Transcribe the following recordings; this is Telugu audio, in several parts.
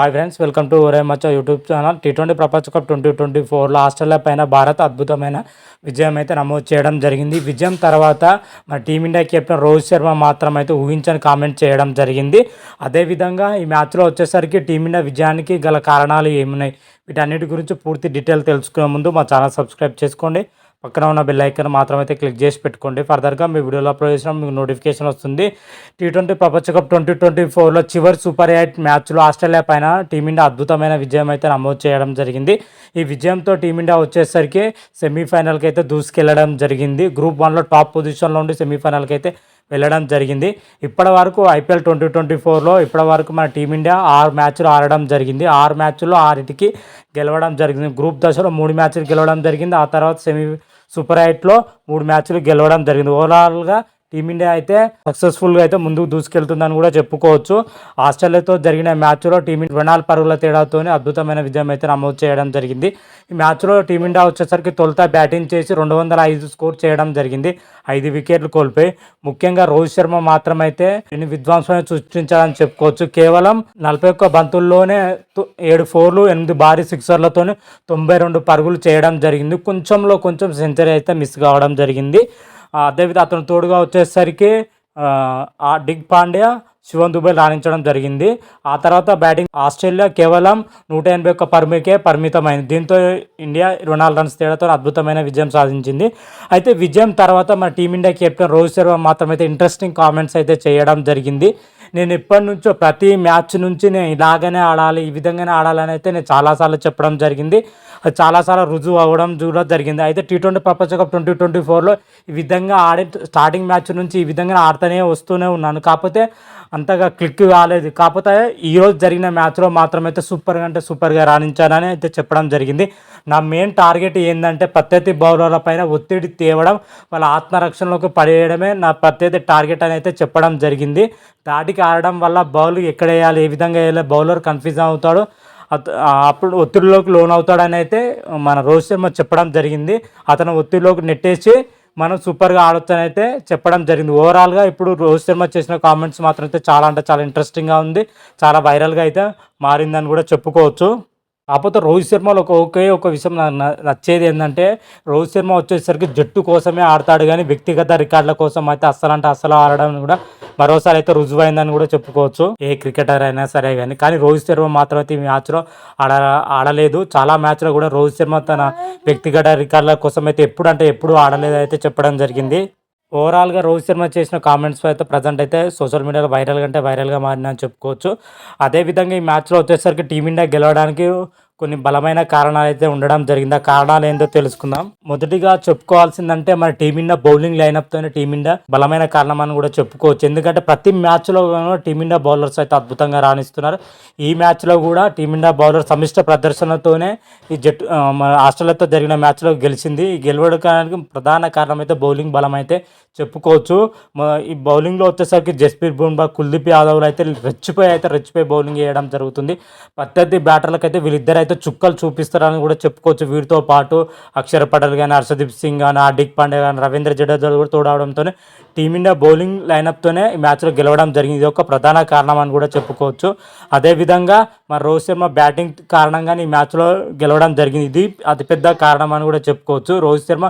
Hi friends welcome to Ore Maccha YouTube channel T twenty ప్రపంచ కప్ ట్వంటీ ట్వంటీ ఫోర్లో ఆస్ట్రేలియా పైన భారత్ అద్భుతమైన విజయం అయితే నమోదు చేయడం జరిగింది. విజయం తర్వాత మన టీమిండియా కెప్టెన్ రోహిత్ శర్మ మాత్రం అయితే ఊహించని కామెంట్ చేయడం జరిగింది. అదేవిధంగా ఈ మ్యాచ్లో వచ్చేసరికి టీమిండియా విజయానికి గల కారణాలు ఏమున్నాయి? వీటన్నిటి గురించి పూర్తి డీటెయిల్ తెలుసుకునే ముందు మా ఛానల్ సబ్స్క్రైబ్ చేసుకోండి. పక్కన ఉన్న బెల్ ఐకన్ మాత్రమైతే క్లిక్ చేసి పెట్టుకోండి. ఫర్దర్గా మీ వీడియోలో అప్లోడ్ చేసిన మీకు నోటిఫికేషన్ వస్తుంది. టీ ట్వంటీ ప్రపంచ కప్ ట్వంటీ ట్వంటీ ఫోర్లో చివరి సూపర్ ఎయిట్ మ్యాచ్లో ఆస్ట్రేలియా పైన టీమిండియా అద్భుతమైన విజయం అయితే నమోదు చేయడం జరిగింది. ఈ విజయంతో టీమిండియా వచ్చేసరికి సెమీఫైనల్కి అయితే దూసుకెళ్ళడం జరిగింది. గ్రూప్ వన్లో టాప్ పొజిషన్లో ఉండి సెమీఫైనల్కి అయితే వెళ్ళడం జరిగింది. ఇప్పటి వరకు ఐపీఎల్ ట్వంటీ ట్వంటీ ఫోర్లో ఇప్పటి వరకు మన టీమిండియా ఆరు మ్యాచ్లు ఆడడం జరిగింది. ఆరు మ్యాచ్ల్లో ఆరింటికి గెలవడం జరిగింది. గ్రూప్ దశలో మూడు మ్యాచ్లు గెలవడం జరిగింది. ఆ తర్వాత సెమీ సూపర్ ఎయిట్లో మూడు మ్యాచ్లు గెలవడం జరిగింది. ఓవరాల్గా టీమిండియా అయితే సక్సెస్ఫుల్గా అయితే ముందుకు దూసుకెళ్తుందని కూడా చెప్పుకోవచ్చు. ఆస్ట్రేలియాతో జరిగిన మ్యాచ్లో టీమిండియా ఇరవై పరుగుల తేడాతో అద్భుతమైన విజయం అయితే నమోదు చేయడం జరిగింది. ఈ మ్యాచ్లో టీమిండియా వచ్చేసరికి తొలుత బ్యాటింగ్ చేసి రెండు వందల ఐదు స్కోర్ చేయడం జరిగింది. ఐదు వికెట్లు కోల్పోయి ముఖ్యంగా రోహిత్ శర్మ మాత్రమైతే విధ్వంసమే సృష్టించాలని చెప్పుకోవచ్చు. కేవలం నలభై ఒక్క బంతుల్లోనే ఏడు ఫోర్లు ఎనిమిది భారీ సిక్సర్లతోనే తొంభై రెండు పరుగులు చేయడం జరిగింది. కొంచెంలో కొంచెం సెంచరీ అయితే మిస్ కావడం జరిగింది. అదేవిధంగా అతను తోడుగా వచ్చేసరికి ఆ డిగ్ పాండ్యా శివన్ దుబే రాణించడం జరిగింది. ఆ తర్వాత బ్యాటింగ్ ఆస్ట్రేలియా కేవలం నూట ఎనభై ఒక్క పరిమికే పరిమితమైంది. దీంతో ఇండియా ఇరవై నాలుగు రన్స్ తేడాతో అద్భుతమైన విజయం సాధించింది. అయితే విజయం తర్వాత మన team India captain Rohit Sharma మాత్రమైతే interesting comments అయితే చేయడం జరిగింది. నేను ఎప్పటి నుంచో ప్రతి మ్యాచ్ నుంచి నేను ఇలాగనే ఆడాలి ఈ విధంగానే ఆడాలని అయితే నేను చాలాసార్లు చెప్పడం జరిగింది. అది చాలాసార్లు రుజువు అవ్వడం కూడా జరిగింది. అయితే టీ ట్వంటీ ప్రపంచ కప్ ట్వంటీ ట్వంటీ ఫోర్లో ఈ విధంగా ఆడే స్టార్టింగ్ మ్యాచ్ నుంచి ఈ విధంగా ఆడుతూనే వస్తూనే ఉన్నాను. కాకపోతే అంతగా క్లిక్ కాలేదు. కాకపోతే ఈరోజు జరిగిన మ్యాచ్లో మాత్రమైతే సూపర్గా అంటే సూపర్గా రాణించానని అయితే చెప్పడం జరిగింది. నా మెయిన్ టార్గెట్ ఏంటంటే ప్రత్యర్థి బౌలర్ల పైన ఒత్తిడి తేవడం వాళ్ళ ఆత్మరక్షణలోకి పడేయడమే నా ప్రత్యర్థి టార్గెట్ అని అయితే చెప్పడం జరిగింది. దాటికి ఆడడం వల్ల బౌల్ ఎక్కడ వేయాలి ఏ విధంగా వేయాలి బౌలర్ కన్ఫ్యూజ్ అవుతాడు అప్పుడు ఒత్తిడిలోకి లోన్ అవుతాడని అయితే మన రోహిత్ శర్మ చెప్పడం జరిగింది. అతను ఒత్తిడిలోకి నెట్టేసి మనం సూపర్గా ఆడొచ్చని అయితే చెప్పడం జరిగింది. ఓవరాల్గా ఇప్పుడు రోహిత్ శర్మ చేసిన కామెంట్స్ మాత్రం అయితే చాలా అంటే చాలా ఇంట్రెస్టింగ్గా ఉంది. చాలా వైరల్గా అయితే మారిందని కూడా చెప్పుకోవచ్చు. కాకపోతే రోహిత్ శర్మలో ఒక ఒకే ఒక విషయం నచ్చేది ఏంటంటే రోహిత్ శర్మ వచ్చేసరికి జట్టు కోసమే ఆడతాడు కానీ వ్యక్తిగత రికార్డుల కోసం అయితే అస్సలు అంటే అస్సలు ఆడడం కూడా మరోసారి అయితే రుజువైందని కూడా చెప్పుకోవచ్చు. ఏ క్రికెటర్ అయినా సరే కానీ కానీ రోహిత్ శర్మ మాత్రం అయితే ఈ మ్యాచ్లో ఆడ ఆడలేదు. చాలా మ్యాచ్లో కూడా రోహిత్ శర్మ తన వ్యక్తిగత రికార్డుల కోసం అయితే ఎప్పుడు అంటే ఎప్పుడు ఆడలేదు అయితే చెప్పడం జరిగింది. ఓవరాల్గా రోహిత్ శర్మ చేసిన కామెంట్స్ అయితే ప్రజెంట్ అయితే సోషల్ మీడియాలో వైరల్ కంటే వైరల్గా మారిన చెప్పుకోవచ్చు. అదేవిధంగా ఈ మ్యాచ్లో వచ్చేసరికి టీమిండియా గెలవడానికి కొన్ని బలమైన కారణాలు అయితే ఉండడం జరిగింది. ఆ కారణాలు ఏంటో తెలుసుకుందాం. మొదటిగా చెప్పుకోవాల్సిందంటే మన టీమిండియా బౌలింగ్ లైనప్తోనే టీమిండియా బలమైన కారణం అని కూడా చెప్పుకోవచ్చు. ఎందుకంటే ప్రతి మ్యాచ్లో టీమిండియా బౌలర్స్ అయితే అద్భుతంగా రాణిస్తున్నారు. ఈ మ్యాచ్లో కూడా టీమిండియా బౌలర్ సమిష్ట ప్రదర్శనతోనే ఈ జట్టు మన ఆస్ట్రేలియాతో జరిగిన మ్యాచ్లో గెలిచింది. ఈ గెలవడానికి ప్రధాన కారణం అయితే బౌలింగ్ బలం అయితే చెప్పుకోవచ్చు. ఈ బౌలింగ్లో వచ్చేసరికి జస్ప్రీత్ బుమ్రా కుల్దీప్ యాదవ్లు అయితే రెచ్చిపోయి అయితే రెచ్చిపోయి బౌలింగ్ వేయడం జరుగుతుంది. ప్రత్యర్థి బ్యాటర్లకు అయితే వీళ్ళిద్దరు అయితే చుక్కలు చూపిస్తారని కూడా చెప్పుకోవచ్చు. వీరితో పాటు అక్షర్ పటేల్ కానీ హర్షదీప్ సింగ్ కానీ హార్దిక్ పాండే కానీ రవీంద్ర జడేజా కూడా తోడవడంతోనే టీమిండియా బౌలింగ్ లైనప్తోనే ఈ మ్యాచ్లో గెలవడం జరిగింది. ఇది ఒక ప్రధాన కారణం అని కూడా చెప్పుకోవచ్చు. అదేవిధంగా మరి రోహిత్ శర్మ బ్యాటింగ్ కారణంగానే ఈ మ్యాచ్లో గెలవడం జరిగింది. ఇది అతిపెద్ద కారణం అని కూడా చెప్పుకోవచ్చు. రోహిత్ శర్మ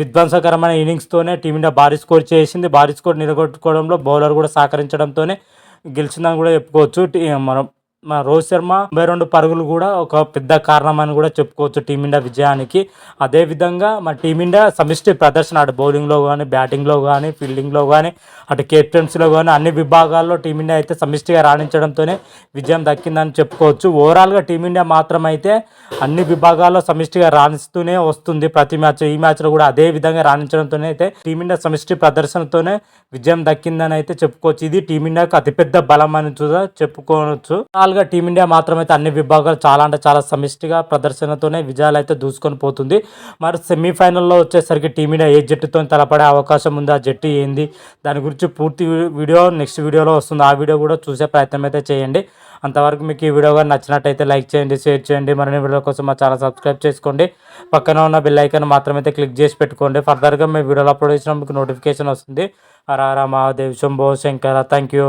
విధ్వంసకరమైన ఇన్నింగ్స్తోనే టీమిండియా భారీ స్కోర్ చేసింది. భారీ స్కోర్ నిలగొట్టుకోవడంలో బౌలర్ కూడా సహకరించడంతోనే గెలిచిందని కూడా చెప్పుకోవచ్చు. మనం మా రోహిత్ శర్మ తొంభై రెండు పరుగులు కూడా ఒక పెద్ద కారణం అని కూడా చెప్పుకోవచ్చు టీమిండియా విజయానికి. అదేవిధంగా మా టీమిండియా సమిష్టి ప్రదర్శన అటు బౌలింగ్లో కానీ బ్యాటింగ్లో కానీ ఫీల్డింగ్లో కానీ అటు కెప్టెన్సీలో కానీ అన్ని విభాగాల్లో టీమిండియా అయితే సమిష్టిగా రాణించడంతోనే విజయం దక్కిందని చెప్పుకోవచ్చు. ఓవరాల్గా టీమిండియా మాత్రం అయితే అన్ని విభాగాల్లో సమిష్టిగా రాణిస్తూనే వస్తుంది ప్రతి మ్యాచ్. ఈ మ్యాచ్లో కూడా అదే విధంగా రాణించడంతోనే అయితే టీమిండియా సమిష్టి ప్రదర్శనతోనే విజయం దక్కిందని అయితే చెప్పుకోవచ్చు. ఇది టీమిండియాకు అతిపెద్ద బలం అని చూదా చెప్పుకోవచ్చు. ఓవరాల్గా టీమిండియా మాత్రమైతే అన్ని విభాగాలు చాలా అంటే చాలా సమిష్టిగా ప్రదర్శనతోనే విజయాలు అయితే దూసుకొని పోతుంది. మరి సెమీఫైనల్లో వచ్చేసరికి టీమిండియా ఏ జట్టుతో తలపడే అవకాశం ఉంది? ఆ జట్టు ఏంది? దాని గురించి పూర్తి వీడియో నెక్స్ట్ వీడియోలో వస్తుంది. ఆ వీడియో కూడా చూసే ప్రయత్నం అయితే చేయండి. అంతవరకు మీకు ఈ వీడియో కానీ నచ్చినట్టయితే లైక్ చేయండి షేర్ చేయండి. మరిన్ని వీడియో కోసం మా ఛానల్ సబ్స్క్రైబ్ చేసుకోండి. పక్కన ఉన్న బెల్ ఐకాన్ మాత్రమైతే క్లిక్ చేసి పెట్టుకోండి. ఫర్దర్గా మీ వీడియోలో అప్లోడ్ చేసిన మీకు నోటిఫికేషన్ వస్తుంది. హర మహాదేవ్ శంభో శంకర. Thank you